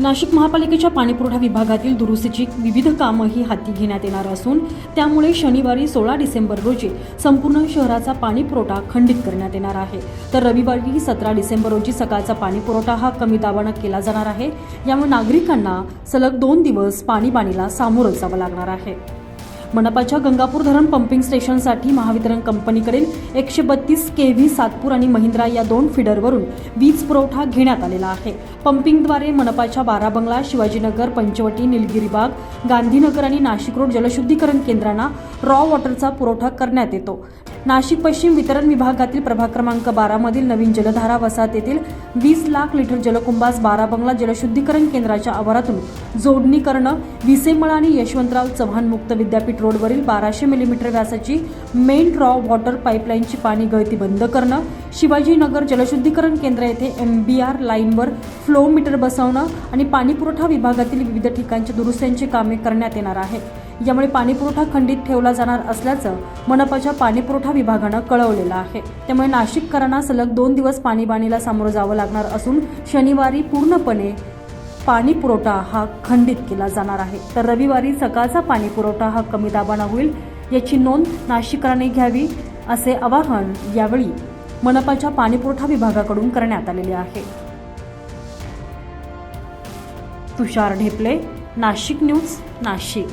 नाशिक महापालिकेच्या पाणीपुरवठा विभागातील दुरुस्तीची विविध कामंही हाती घेण्यात येणार असून त्यामुळे शनिवारी सोळा डिसेंबर रोजी संपूर्ण शहराचा पाणीपुरवठा खंडित करण्यात येणार आहे. तर रविवारी सतरा डिसेंबर रोजी सकाळचा पाणीपुरवठा हा कमी दाबानं केला जाणार आहे. यामुळे नागरिकांना सलग दोन दिवस पाणीबाणीला सामोरं जावं लागणार आहे. मनपाच्या गंगापूर धरण पंपिंग स्टेशनसाठी महावितरण कंपनीकडील एकशे बत्तीस के व्ही सातपूर आणि महिंद्रा या दोन फिडरवरून वीज पुरवठा घेण्यात आलेला आहे. पंपिंगद्वारे मनपाच्या बारा बंगला शिवाजीनगर पंचवटी निलगिरी बाग गांधीनगर आणि नाशिक रोड जलशुद्धीकरण केंद्रांना रॉ वॉटरचा पुरवठा करण्यात येतो. नाशिक पश्चिम वितरण विभागातील प्रभाग क्रमांक बारामधील नवीन जलधारा वसाहत येथील वीस लाख लिटर जलकुंभास बारा बंगला जलशुद्धीकरण केंद्राच्या आवारातून जोडणी करणं विसेमळ आणि यशवंतराव चव्हाण मुक्त विद्यापीठ रोडवरील बाराशे मिलीमीटर व्यासाची मेन रॉ वॉटर पाईपलाईनची पाणी गळती बंद करणं शिवाजीनगर जलशुद्धीकरण केंद्र येथे एम बी आर लाईनवर फ्लो मीटर बसवणं आणि पाणीपुरवठा विभागातील विविध ठिकाणच्या दुरुस्त्यांची कामे करण्यात येणार आहे. यामुळे पाणीपुरवठा खंडित ठेवला जाणार असल्याचं मनपाच्या पाणीपुरवठा विभागानं कळवलेलं आहे. त्यामुळे नाशिककरांना सलग दोन दिवस पाणीबाणीला सामोरं जावं लागणार असून शनिवारी पूर्णपणे पाणी पुरवठा हा खंडित केला जाणार आहे. तर रविवारी सकाळचा पाणी पुरवठा हा कमी दाबानं होईल याची नोंद नाशिककरांनी घ्यावी असे आवाहन यावेळी मनपाच्या पाणीपुरवठा विभागाकडून करण्यात आलेले आहे. तुषार ढेपले नाशिक न्यूज नाशिक.